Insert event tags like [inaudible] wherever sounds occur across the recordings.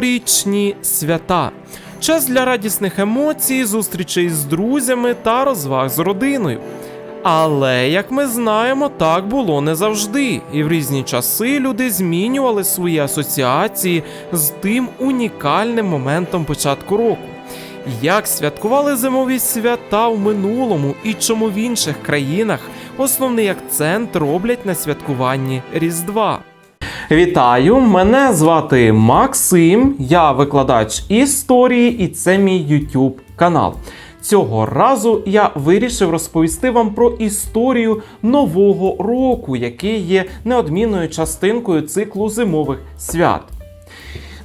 Новорічні свята. Час для радісних емоцій, зустрічей з друзями та розваг з родиною. Але, як ми знаємо, так було не завжди, і в різні часи люди змінювали свої асоціації з тим унікальним моментом початку року. Як святкували зимові свята в минулому і чому в інших країнах основний акцент роблять на святкуванні Різдва. Вітаю! Мене звати Максим, я викладач історії, і це мій YouTube канал. Цього разу я вирішив розповісти вам про історію нового року, який є неодмінною частинкою циклу зимових свят.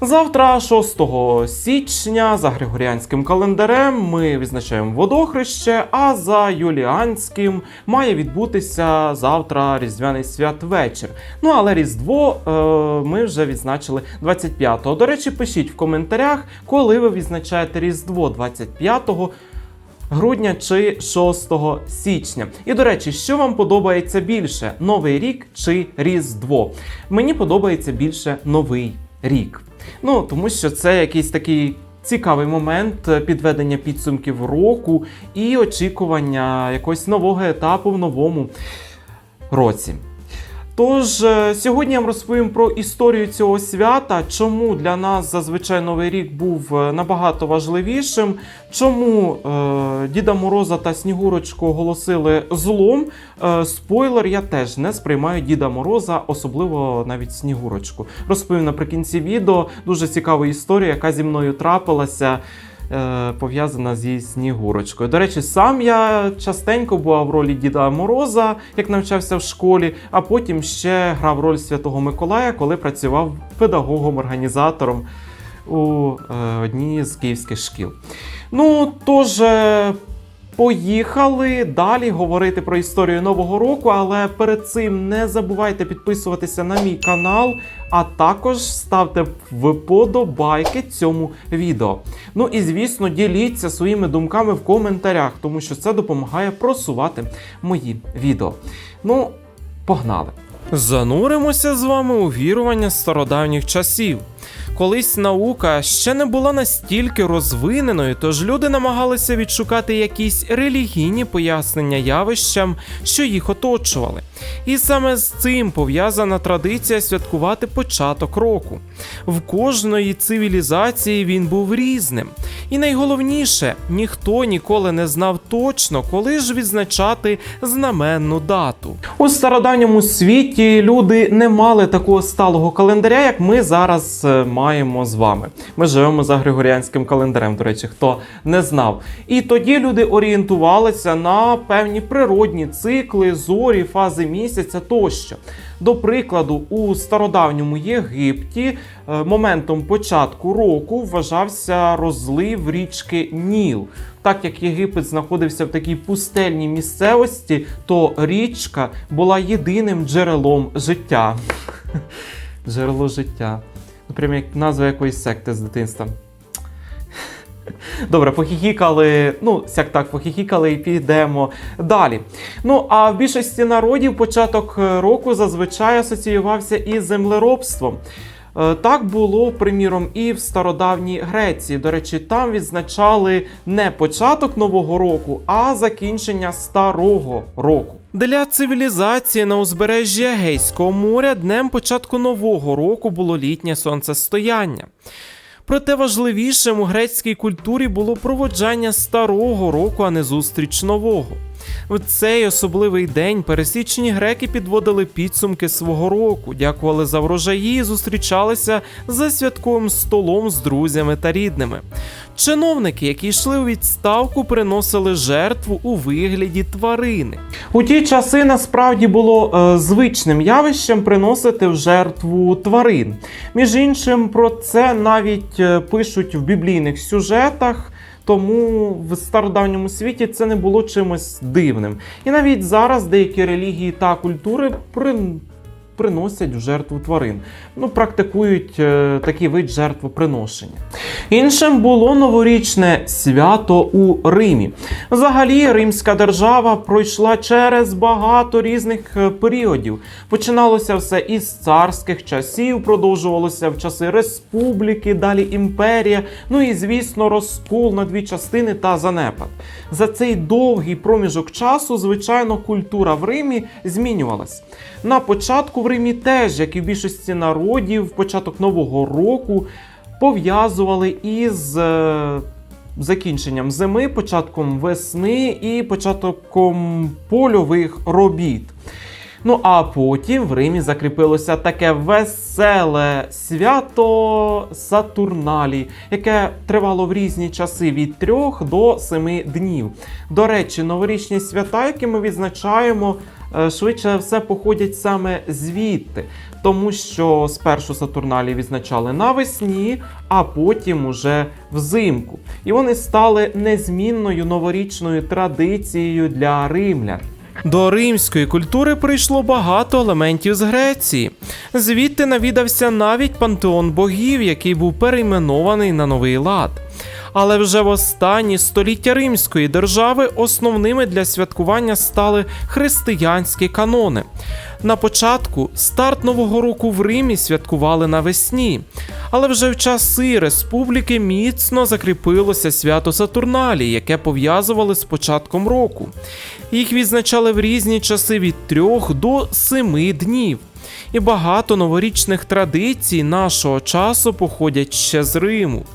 Завтра, 6 січня, за григоріанським календарем, ми відзначаємо водохреще, а за юліанським має відбутися завтра різдвяний святвечір. Ну але Різдво е, ми вже відзначили 25-го. До речі, пишіть в коментарях, коли ви відзначаєте Різдво 25-го. Грудня чи 6 січня. І до речі, що вам подобається більше: Новий рік чи Різдво? Мені подобається більше Новий рік. Ну, тому що це якийсь такий цікавий момент е, підведення підсумків року і очікування якогось нового етапу в новому році. Тож е, сьогодні я вам розповім про історію цього свята, чому для нас зазвичай Новий рік був е, набагато важливішим, чому е, Діда Мороза та Снігурочку оголосили злом. Е, спойлер, я теж не сприймаю Діда Мороза, особливо навіть Снігурочку. Розповім наприкінці відео дуже цікава історія, яка зі мною трапилася пов'язана зі Снігурочкою. До речі, сам я частенько була в ролі Діда Мороза, як навчався в школі, а потім ще грав роль Святого Миколая, коли працював педагогом-організатором у е, одній з київських шкіл. Ну, тож. Поїхали далі говорити про історію нового року, але перед цим не забувайте підписуватися на мій канал, а також ставте вподобайки цьому відео. Ну і звісно, діліться своїми думками в коментарях, тому що це допомагає просувати мої відео. Ну, погнали! Зануримося з вами у вірування стародавніх часів. Колись наука ще не була настільки розвиненою, тож люди намагалися відшукати якісь релігійні пояснення явищам, що їх оточували. І саме з цим пов'язана традиція святкувати початок року. В кожної цивілізації він був різним. І найголовніше, ніхто ніколи не знав точно, коли ж відзначати знаменну дату. У стародавньому світі люди не мали такого сталого календаря, як ми зараз е, маємо з вами. Ми живемо за григоріанським календарем, до речі, хто не знав. І тоді люди орієнтувалися на певні природні цикли, зорі, фази місяця тощо. До прикладу, у стародавньому Єгипті е, моментом початку року вважався розлив річки Ніл. Так як Єгипет знаходився в такій пустельній місцевості, то річка була єдиним джерелом життя. [laughs] Джерело життя. Ну, як назва якоїсь секти з дитинства. [laughs] Добре, похіхікали, ну, сяк так, похіхікали і підемо далі. Ну, а в більшості народів початок е, року зазвичай асоціювався із землеробством. Е, Так було, приміром, і в стародавній Греції. До речі, там відзначали не початок нового року, а закінчення старого року. Для цивілізації на узбережжі Егейського моря днем початку нового року було літнє сонцестояння. Проте важливішим у грецькій культурі було проводжання старого року, а не зустріч нового. В цей особливий день пересічні греки підводили підсумки свого року, дякували за врожаї і зустрічалися за святковим столом з друзями та рідними. Чиновники, які йшли у відставку, приносили жертву у вигляді тварини. У ті часи насправді було е, звичним явищем приносити в жертву тварин. Між іншим, про це навіть е, пишуть в біблійних сюжетах. Тому в стародавньому світі це не було чимось дивним. І навіть зараз деякі релігії та культури при... приносять в жертву тварин. Ну, практикують е, такий вид жертвоприношення. Іншим було новорічне свято у Римі. Взагалі, Римська держава пройшла через багато різних е, періодів. Починалося все із царських часів, продовжувалося в часи республіки, далі імперія. Ну і звісно, розкол на дві частини та занепад. За цей довгий проміжок часу, звичайно, культура в Римі змінювалась. На початку в Римі теж, як і в більшості народів, початок нового року пов'язували із е, закінченням зими, початком весни і початком польових робіт. Ну а потім в Римі закріпилося таке веселе свято Сатурналі, яке тривало в різні часи від 3 до 7 днів. До речі, новорічні свята, які ми відзначаємо, швидше все походять саме звідти, тому що спершу Сатурналі відзначали навесні, а потім уже взимку. І вони стали незмінною новорічною традицією для римлян. До римської культури прийшло багато елементів з Греції. Звідти навідався навіть пантеон богів, який був перейменований на новий лад. Але вже в останні століття Римської держави основними для святкування стали християнські канони. На початку старт Нового року в Римі святкували навесні, але вже в часи республіки міцно закріпилося свято Сатурналі, яке пов'язували з початком року. Їх відзначали в різні часи від 3 до 7 днів. І багато новорічних традицій нашого часу походять ще з Риму.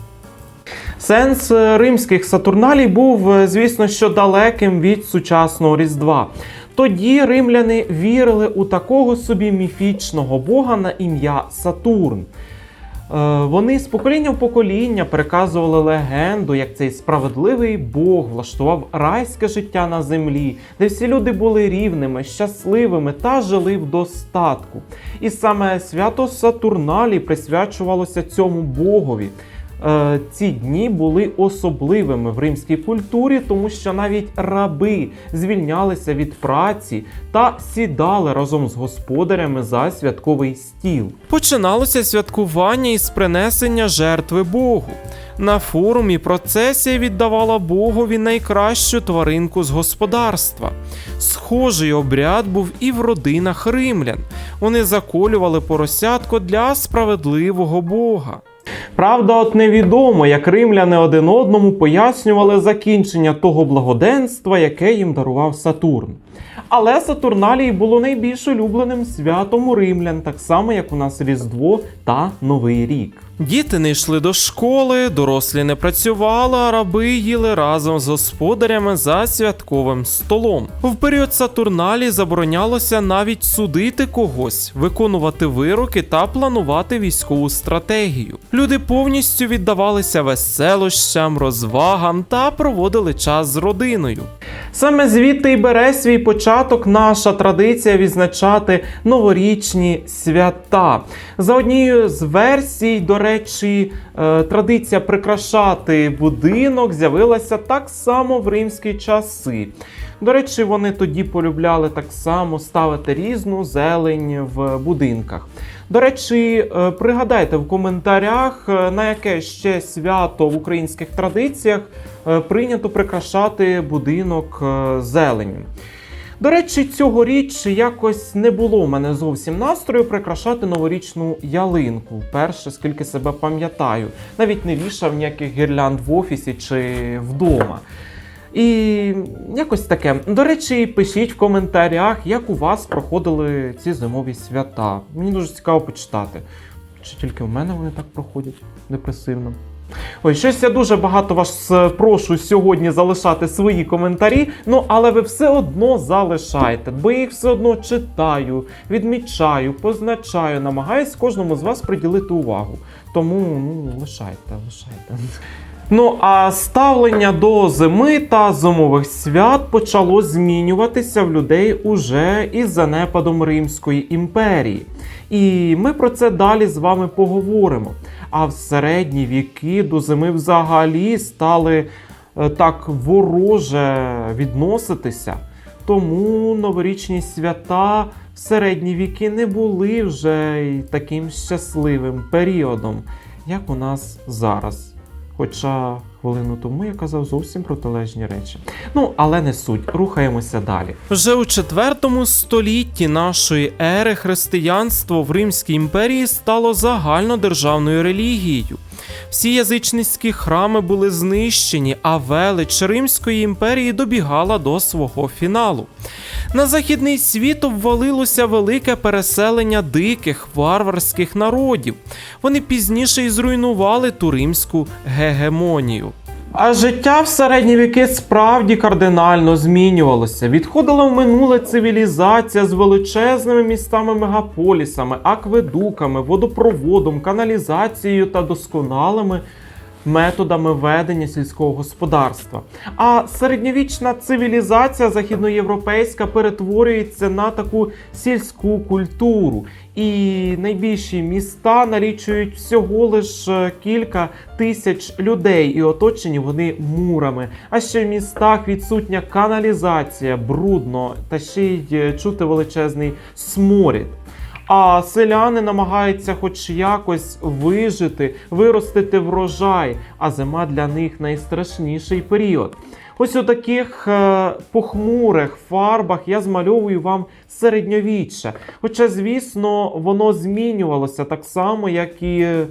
Сенс е, римських сатурналій був, е, звісно, що далеким від сучасного Різдва. Тоді римляни вірили у такого собі міфічного бога на ім'я Сатурн. Е, Вони з покоління в покоління переказували легенду, як цей справедливий Бог влаштував райське життя на землі, де всі люди були рівними, щасливими та жили в достатку. І саме свято Сатурналі присвячувалося цьому богові. Е, Ці дні були особливими в римській культурі, тому що навіть раби звільнялися від праці та сідали разом з господарями за святковий стіл. Починалося святкування із принесення жертви Богу. На форумі процесія віддавала Богові найкращу тваринку з господарства. Схожий обряд був і в родинах римлян. Вони заколювали поросятко для справедливого Бога. Правда, от невідомо, як римляни один одному пояснювали закінчення того благоденства, яке їм дарував Сатурн. Але Сатурналій було найбільш улюбленим святом у римлян, так само як у нас Різдво та Новий рік. Діти не йшли до школи, дорослі не працювали, а раби їли разом з господарями за святковим столом. В період Сатурналі заборонялося навіть судити когось, виконувати вироки та планувати військову стратегію. Люди повністю віддавалися веселощам, розвагам та проводили час з родиною. Саме звідти й бере свій початок наша традиція відзначати новорічні свята. За однією з версій, до речі, е, традиція прикрашати будинок з'явилася так само в римські часи. До речі, вони тоді полюбляли так само ставити різну зелень в будинках. До речі, е, пригадайте в коментарях, е, на яке ще свято в українських традиціях прийнято прикрашати будинок зеленню. До речі, цьогоріч якось не було в мене зовсім настрою прикрашати новорічну ялинку. Вперше, скільки себе пам'ятаю, навіть не вішав ніяких гірлянд в офісі чи вдома. І якось таке. До речі, пишіть в коментарях, як у вас проходили ці зимові свята. Мені дуже цікаво почитати. Чи тільки в мене вони так проходять депресивно? Ой, щось я дуже багато вас е, прошу сьогодні залишати свої коментарі. Ну, але ви все одно залишайте, бо я їх все одно читаю, відмічаю, позначаю, намагаюсь кожному з вас приділити увагу. Тому ну, лишайте, лишайте. Ну а ставлення до зими та зимових свят почало змінюватися в людей уже із занепадом Римської імперії. І ми про це далі з вами поговоримо. А в середні віки до зими взагалі стали е, так вороже відноситися. Тому новорічні свята в середні віки не були вже таким щасливим періодом, як у нас зараз. Хоча хвилину тому я казав зовсім протилежні речі. Ну, але не суть, рухаємося далі. Вже у четвертому столітті нашої ери християнство в Римській імперії стало загальнодержавною релігією. Всі язичницькі храми були знищені, а велич Римської імперії добігала до свого фіналу. На західний світ обвалилося велике переселення диких варварських народів. Вони пізніше і зруйнували ту римську гегемонію. А життя в середні віки справді кардинально змінювалося. Відходила в минуле цивілізація з величезними містами-мегаполісами, акведуками, водопроводом, каналізацією та досконалими методами ведення сільського господарства. А середньовічна цивілізація західноєвропейська перетворюється на таку сільську культуру. І найбільші міста налічують всього лише кілька тисяч людей, і оточені вони мурами. А ще в містах відсутня каналізація, брудно та ще й е, чути величезний сморід. А селяни намагаються хоч якось вижити, виростити врожай, а зима для них найстрашніший період. Ось у таких е, похмурих фарбах я змальовую вам середньовіччя. Хоча, звісно, воно змінювалося так само, як і е,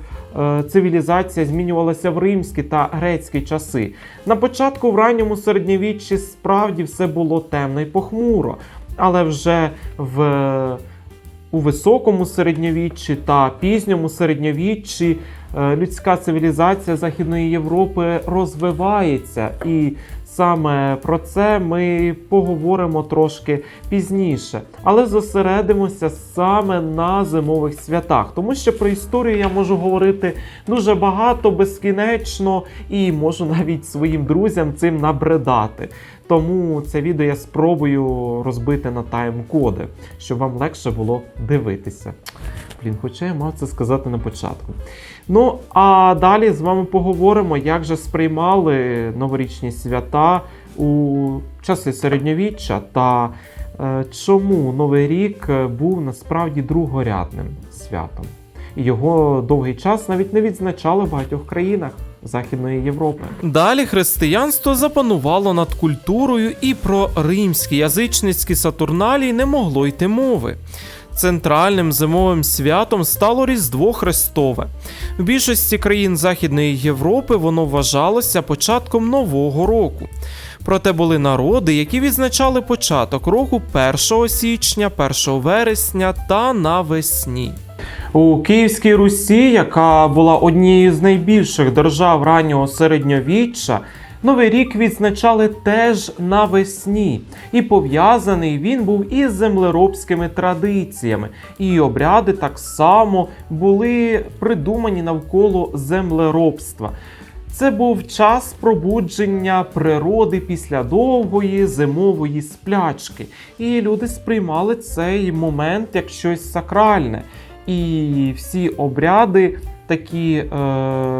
цивілізація змінювалася в римські та грецькі часи. На початку в ранньому середньовіччі справді все було темно і похмуро, але вже в у високому середньовіччі та пізньому середньовіччі е, людська цивілізація Західної Європи розвивається, і саме про це ми поговоримо трошки пізніше. Але зосередимося саме на зимових святах, тому що про історію я можу говорити дуже багато, безкінечно, і можу навіть своїм друзям цим набридати. Тому це відео я спробую розбити на тайм-коди, щоб вам легше було дивитися. Блін, хоча я мав це сказати на початку. Ну, а далі з вами поговоримо, як же сприймали новорічні свята у часи середньовіччя та е, чому Новий рік був насправді другорядним святом. Його довгий час навіть не відзначали в багатьох країнах. Західної Європи. Далі християнство запанувало над культурою, і про римські язичницькі сатурналії не могло йти мови. Центральним зимовим святом стало Різдво Христове. В більшості країн Західної Європи воно вважалося початком Нового року. Проте були народи, які відзначали початок року 1 січня, 1 вересня та навесні. У Київській Русі, яка була однією з найбільших держав раннього середньовіччя, Новий рік відзначали теж навесні, і пов'язаний він був із землеробськими традиціями. І обряди так само були придумані навколо землеробства. Це був час пробудження природи після довгої зимової сплячки, і люди сприймали цей момент як щось сакральне. І всі обряди такі е,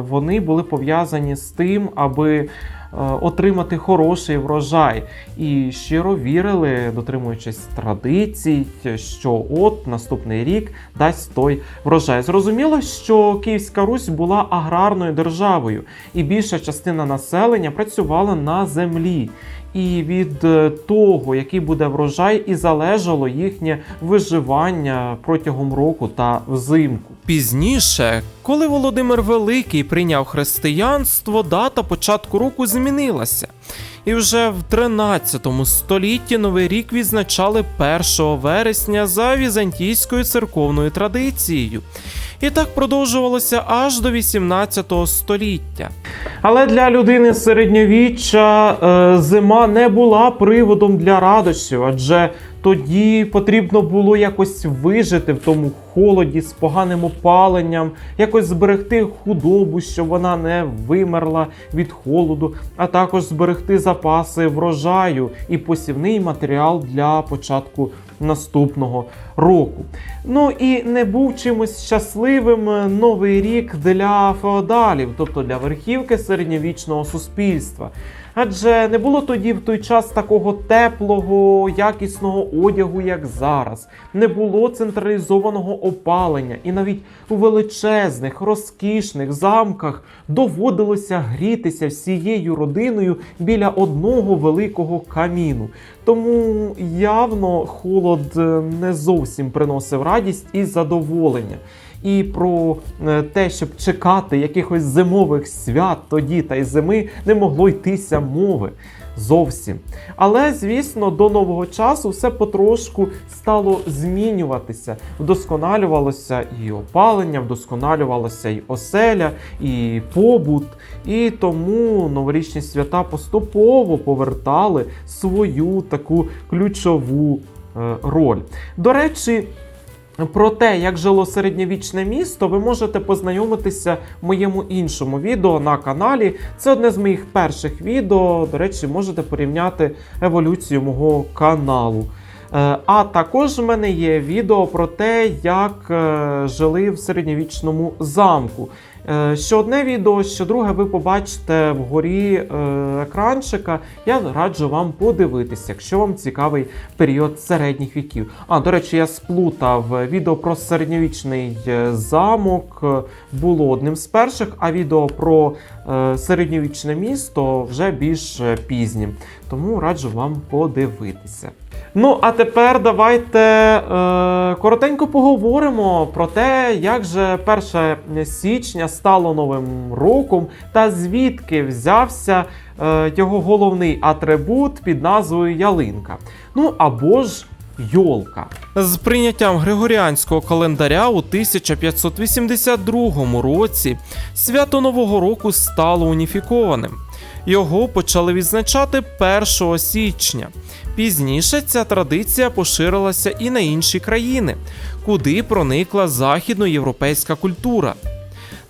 вони були пов'язані з тим, аби отримати хороший врожай. І щиро вірили, дотримуючись традицій, що от наступний рік дасть той врожай. Зрозуміло, що Київська Русь була аграрною державою, і більша частина населення працювала на землі. І від е, того, який буде врожай, і залежало їхнє виживання протягом року та взимку. Пізніше, коли Володимир Великий прийняв християнство, дата початку року змінилася. І вже в 13 столітті Новий рік відзначали 1 вересня за візантійською церковною традицією. І так продовжувалося аж до 18 століття. Але для людини середньовіччя е, зима не була приводом для радощів, адже тоді потрібно було якось вижити в тому холоді з поганим опаленням, якось зберегти худобу, щоб вона не вимерла від холоду, а також зберегти запаси врожаю і посівний матеріал для початку наступного року. Ну і не був чимось щасливим новий рік для феодалів, тобто для верхівки середньовічного суспільства. Адже не було тоді в той час такого теплого, якісного одягу, як зараз. Не було централізованого опалення, і навіть у величезних, розкішних замках доводилося грітися всією родиною біля одного великого каміну. Тому явно холод е, не зовсім приносив радість і задоволення. І про е, те, щоб чекати якихось зимових свят тоді та й зими, не могло йтися мови зовсім. Але, звісно, до нового часу все потрошку стало змінюватися. Вдосконалювалося і опалення, вдосконалювалося і оселя, і побут. І тому новорічні свята поступово повертали свою таку ключову е, роль. До речі. Про те, як жило середньовічне місто, ви можете познайомитися в моєму іншому відео на каналі. Це одне з моїх перших відео. До речі, можете порівняти еволюцію мого каналу. Е, А також в мене є відео про те, як е, жили в середньовічному замку. Е, Що одне відео, що друге ви побачите вгорі е, екранчика. Я раджу вам подивитися, якщо вам цікавий період середніх віків. А, до речі, я сплутав відео про середньовічний е, замок було одним з перших, а відео про середньовічне місто вже більш пізнім. Тому раджу вам подивитися. Ну, а тепер давайте е, коротенько поговоримо про те, як же 1 січня стало новим роком, та звідки взявся е, його головний атрибут під назвою ялинка. Ну або ж йолка. З прийняттям григоріанського календаря у 1582 році свято Нового року стало уніфікованим. Його почали відзначати 1 січня. Пізніше ця традиція поширилася і на інші країни, куди проникла західноєвропейська культура.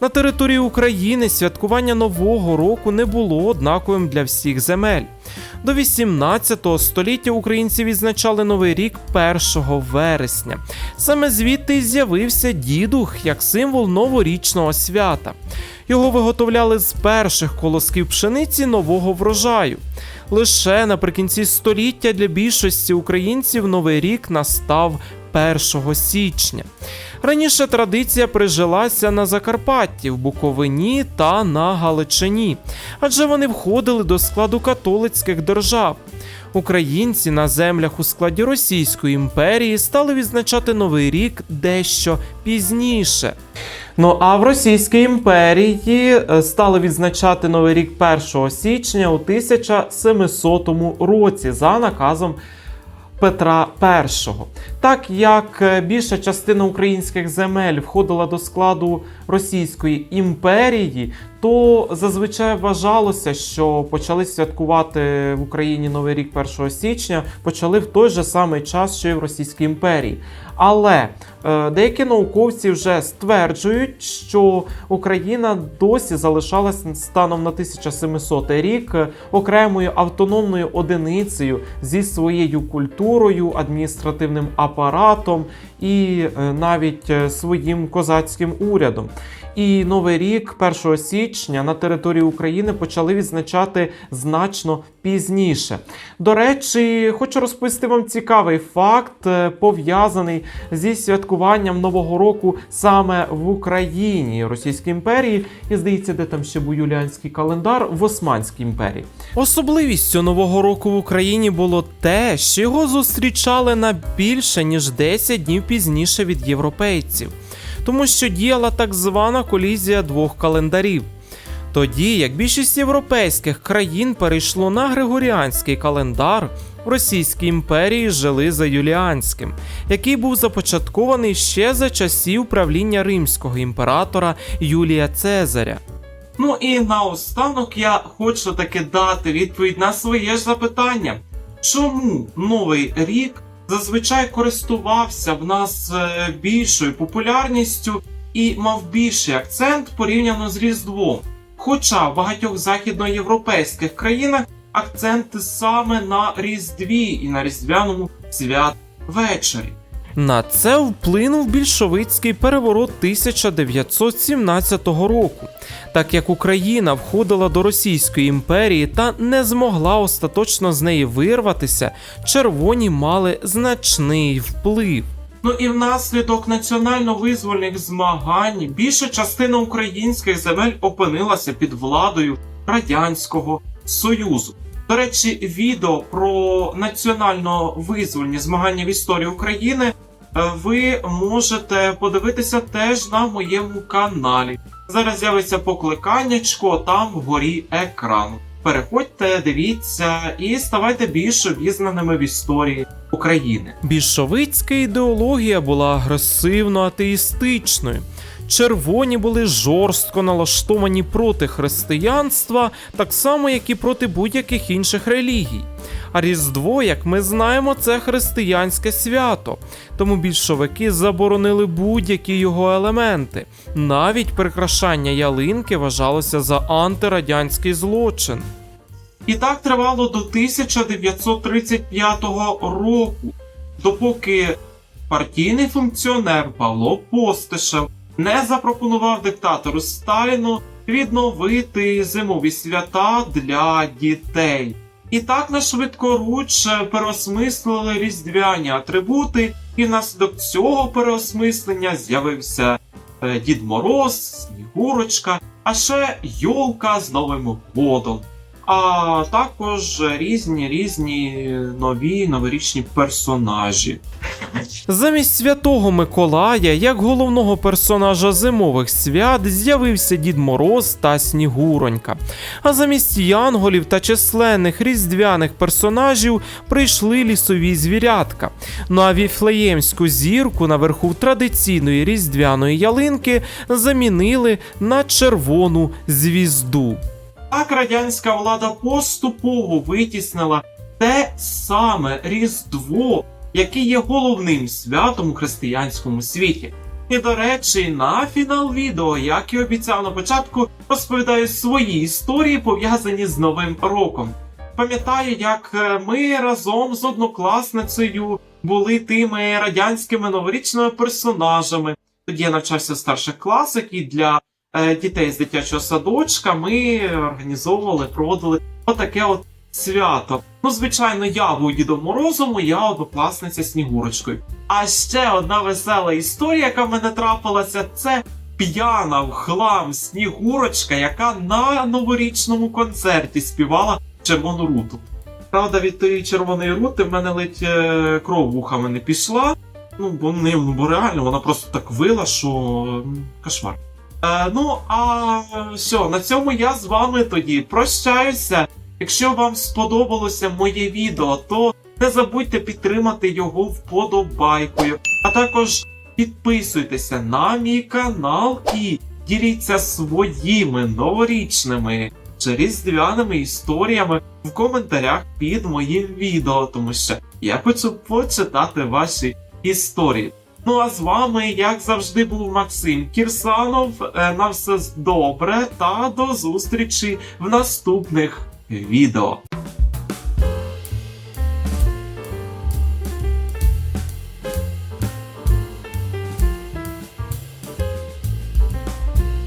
На території України святкування Нового року не було однаковим для всіх земель. До 18 століття українці відзначали Новий рік 1 вересня. Саме звідти й з'явився дідух як символ новорічного свята. Його виготовляли з перших колосків пшениці нового врожаю. Лише наприкінці століття для більшості українців Новий рік настав 1 січня. Раніше традиція прижилася на Закарпатті, в Буковині та на Галичині, адже вони входили до складу католицьких держав. Українці на землях у складі Російської імперії стали відзначати Новий рік дещо пізніше. Ну а в Російській імперії е, стали відзначати Новий рік 1 січня у 1700 році за наказом Петра І. Так як е, більша частина українських земель входила до складу Російської імперії, то зазвичай вважалося, що почали святкувати в Україні Новий рік 1 січня, почали в той же самий час, що й в Російській імперії. Але е, деякі науковці вже стверджують, що Україна досі залишалася станом на 1700 рік окремою автономною одиницею зі своєю культурою, адміністративним апаратом і е, навіть е, своїм козацьким урядом. І новий рік 1 січня на території України почали відзначати значно пізніше. До речі, хочу розповісти вам цікавий факт, пов'язаний зі святкуванням Нового року саме в Україні, Російській імперії, і здається, де там ще був юліанський календар в Османській імперії. Особливістю Нового року в Україні було те, що його зустрічали на більше ніж 10 днів пізніше від європейців тому що діяла так звана колізія двох календарів. Тоді, як більшість європейських країн перейшло на григоріанський календар, в Російській імперії жили за Юліанським, який був започаткований ще за часів правління римського імператора Юлія Цезаря. Ну і наостанок я хочу таки дати відповідь на своє ж запитання. Чому новий рік зазвичай користувався в нас е, більшою популярністю і мав більший акцент порівняно з Різдвом. Хоча в багатьох західноєвропейських країнах акценти саме на Різдві і на різдвяному свят вечорі. На це вплинув більшовицький переворот 1917 року, так як Україна входила до Російської імперії та не змогла остаточно з неї вирватися, червоні мали значний вплив. Ну і внаслідок національно-визвольних змагань більша частина українських земель опинилася під владою Радянського Союзу. До речі, відео про національно-визвольні змагання в історії України е, ви можете подивитися теж на моєму каналі. Зараз з'явиться покликаннячко там вгорі екрану. Переходьте, дивіться і ставайте більш обізнаними в історії України. Більшовицька ідеологія була агресивно атеїстичною. Червоні були жорстко налаштовані проти християнства, так само як і проти будь-яких інших релігій. А Різдво, як ми знаємо, це християнське свято, тому більшовики заборонили будь-які його елементи. Навіть прикрашання ялинки вважалося за антирадянський злочин. І так тривало до 1935 року, допоки партійний функціонер Павло Постишев не запропонував диктатору Сталіну відновити зимові свята для дітей. І так на швидкоруч переосмислили різдвяні атрибути, і внаслідок цього переосмислення з'явився е, Дід Мороз, Снігурочка, а ще Йолка з Новим годом. А також різні різні нові новорічні персонажі. Замість святого Миколая, як головного персонажа зимових свят, з'явився Дід Мороз та Снігуронька. А замість янголів та численних різдвяних персонажів прийшли лісові звірятка. Ну а віфлеємську зірку наверху традиційної різдвяної ялинки замінили на червону звізду. Так радянська влада поступово витіснила те саме Різдво, яке є головним святом у християнському світі. І до речі, на фінал відео, як і обіцяв на початку, розповідаю свої історії, пов'язані з Новим роком. Пам'ятаю, як е, ми разом з однокласницею були тими радянськими новорічними персонажами. Тоді я навчався в старших класах, і для дітей з дитячого садочка ми організовували, проводили отаке от свято. Ну, звичайно, я був Дідом Морозом, моя однокласниця Снігурочкою. А ще одна весела історія, яка в мене трапилася, це п'яна в хлам Снігурочка, яка на новорічному концерті співала червону руту. Правда, від тієї червоної рути в мене ледь е, кров вухами не пішла. Ну, бо не бо реально вона просто так вила, що кошмар. Е, ну, а все, на цьому я з вами тоді прощаюся. Якщо вам сподобалося моє відео, то не забудьте підтримати його вподобайкою. А також підписуйтеся на мій канал і діліться своїми новорічними чи різдвяними історіями в коментарях під моїм відео, тому що я хочу почитати ваші історії. Ну а з вами, як завжди, був Максим Кірсанов. Е, На все добре та до зустрічі в наступних відео.